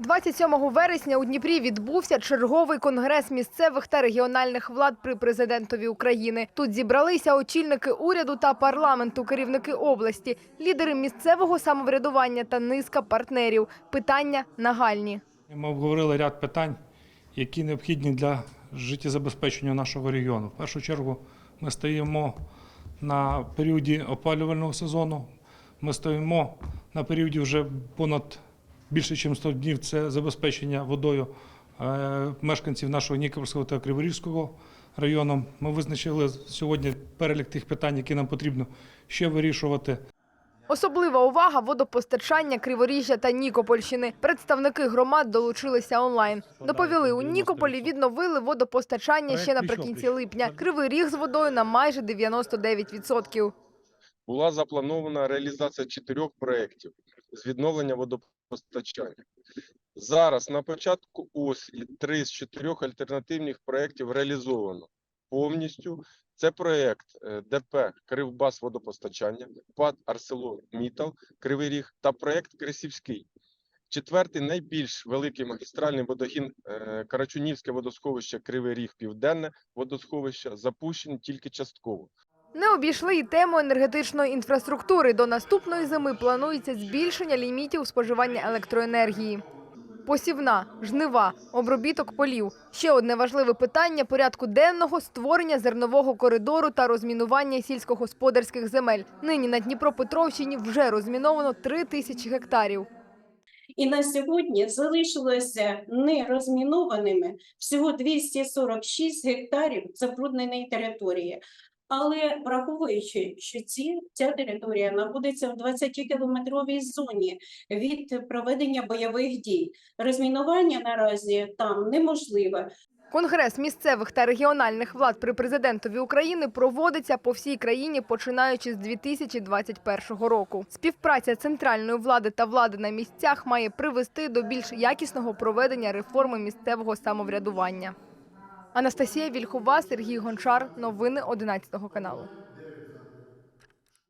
27 вересня у Дніпрі відбувся черговий конгрес місцевих та регіональних влад при президентові України. Тут зібралися очільники уряду та парламенту, керівники області, лідери місцевого самоврядування та низка партнерів. Питання нагальні. Ми обговорили ряд питань, які необхідні для життєзабезпечення нашого регіону. В першу чергу ми стоїмо на періоді опалювального сезону. Ми стоїмо на періоді вже понад більше, ніж 100 днів. Це забезпечення водою е, мешканців нашого Нікопольського та Криворізького району. Ми визначили сьогодні перелік тих питань, які нам потрібно ще вирішувати. Особлива увага – водопостачання Криворіжжя та Нікопольщини. Представники громад долучилися онлайн. Доповіли, у Нікополі відновили водопостачання ще наприкінці липня. Кривий ріг з водою на майже 99%. була запланована реалізація чотирьох проєктів з відновлення водопостачання. Зараз на початку осені три з чотирьох альтернативних проєктів реалізовано повністю. Це проєкт е, ДП Кривбас водопостачання, ПАД ArcelorMittal, Кривий Ріг та проєкт Кресівський. Четвертий найбільш великий магістральний водогін е, Карачунівське водосховище Кривий Ріг Південне водосховище запущений тільки частково. Не обійшли і тему енергетичної інфраструктури. До наступної зими планується збільшення лімітів споживання електроенергії. Посівна, жнива, обробіток полів. Ще одне важливе питання порядку денного – створення зернового коридору та розмінування сільськогосподарських земель. Нині на Дніпропетровщині вже розміновано 3 тисячі гектарів. І на сьогодні залишилося нерозмінованими всього 246 гектарів забрудненої території. Але враховуючи, що ці, ця територія знаходиться в 20-кілометровій зоні від проведення бойових дій, розмінування наразі там неможливе. Конгрес місцевих та регіональних влад при президентові України проводиться по всій країні, починаючи з 2021 року. Співпраця центральної влади та влади на місцях має привести до більш якісного проведення реформи місцевого самоврядування. Анастасія Вільхова, Сергій Гончар. Новини 11 каналу.